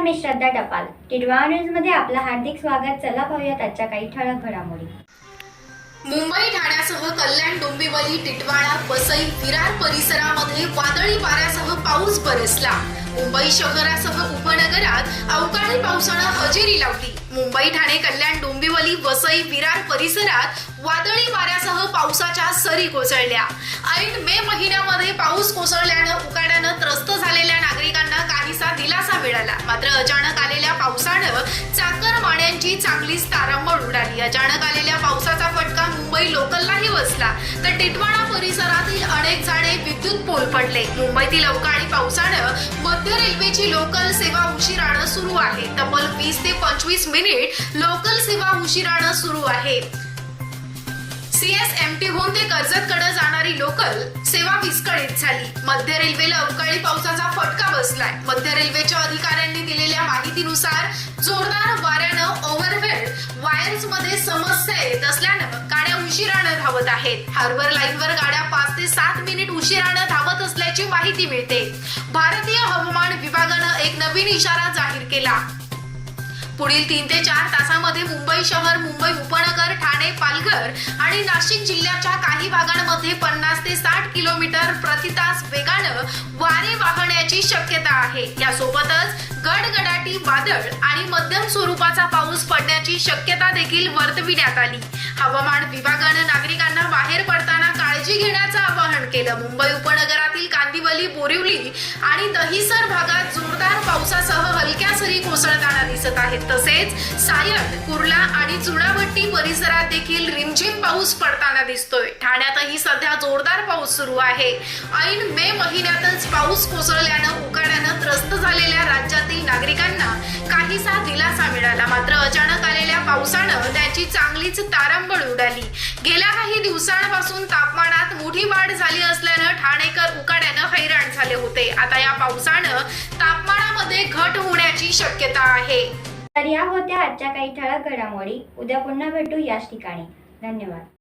मी श्रद्धा टपाल. टिडवा न्यूजमध्ये आपलं हार्दिक स्वागत. चला पाहूयात आजच्या काही ठळक घडामोडी. मुंबई ठाण्यासह कल्याण डोंबिवली टिटवाळा वसई विरार परिसरामध्ये वादळी वाऱ्यासह पाऊस बरसला. मुंबई शहरासह उपनगरात अवकाळी पावसानं हजेरी लावली. मुंबई ठाणे कल्याण डोंबिवली वसई विरार परिसरात वादळी वाऱ्यासह पावसाच्या सरी कोसळल्या. ऐन मे महिन्यामध्ये पाऊस कोसळल्यानं उकाड्यानं त्रस्त झालेल्या नागरिकांना मात्र अचानक आलेल्या पावसानं चाकरमान्यांची चांगलीच तारांबळ उडाली. अचानक आलेल्या पावसाचा फटका मुंबई लोकललाही बसला. तर टिटवाळा परिसरातील अनेक झाडे विद्युत पोल पडले. मुंबईतील अवकाळी पावसानं मध्य रेल्वेची लोकल सेवा उशिरानं सुरू आहे. तब्बल वीस ते पंचवीस मिनिट लोकल सेवा उशिरानं सुरू आहे. सीएसएमटी होऊन ते कर्जतकडे जाणारी लोकल सेवा विस्कळीत झाली. मध्य रेल्वेला अवकाळी पावसाचा फटका बसलाय. मध्य रेल्वेच्या अधिकाऱ्यांनी दिलेल्या माहितीनुसार जोरदार वाऱ्यानं ओव्हरहेड वायर्समध्ये समस्या येत असल्यानं गाड्या उशिरानं धावत आहेत. हार्बर लाईनवर गाड्या पाच ते सात मिनिट उशिरानं धावत असल्याची माहिती मिळते. भारतीय हवामान विभागानं एक नवीन इशारा जाहीर केला. पुढील तीन ते चार तासामध्ये मुंबई शहर मुंबई उपनगर ठाणे पालघर आणि नाशिक जिल्ह्याच्या काही भागांमध्ये पन्नास ते साठ किलोमीटर प्रति तास वेगानं वारे वाहण्याची शक्यता आहे. यासोबतच गडगडाटी वादळ आणि मध्यम स्वरूपाचा पाऊस पडण्याची शक्यता देखील वर्तविण्यात आली. हवामान विभागानं नागरिकांना बाहेर पडताना काळजी घेण्याचं आवाहन केलं. मुंबई उपनगरातील कांदिवली बोरिवली आणि दहिसर भागात कोसळताना दिसत आहेत. तसेच सायड कुर्ला आणि चुनाभट्टी परिसरात देखील रिमझिम पाऊस पडताना दिसतोय. ठाण्यातही सध्या जोरदार पाऊस सुरू आहे. ऐन मे महिन्यातच पाऊस कोसळल्यानं उकाड्यानं त्रस्त झालेल्या राज्यातील नागरिकांना काहीसा दिलासा मिळाला. मात्र अचानक आलेल्या पावसानं त्याची चांगलीच तारांबळ उडाली. गेल्या काही दिवसांपासून तापमानात मोठी वाढ झाली असल्यानं ठाणेकर उकाड्यानं हैराण झाले होते. आता या पावसानं मध्ये घट होण्याची शक्यता आहे. तर या होत्या आजच्या काही ठळक घडामोडी. उद्या पुन्हा भेटू याच ठिकाणी. धन्यवाद.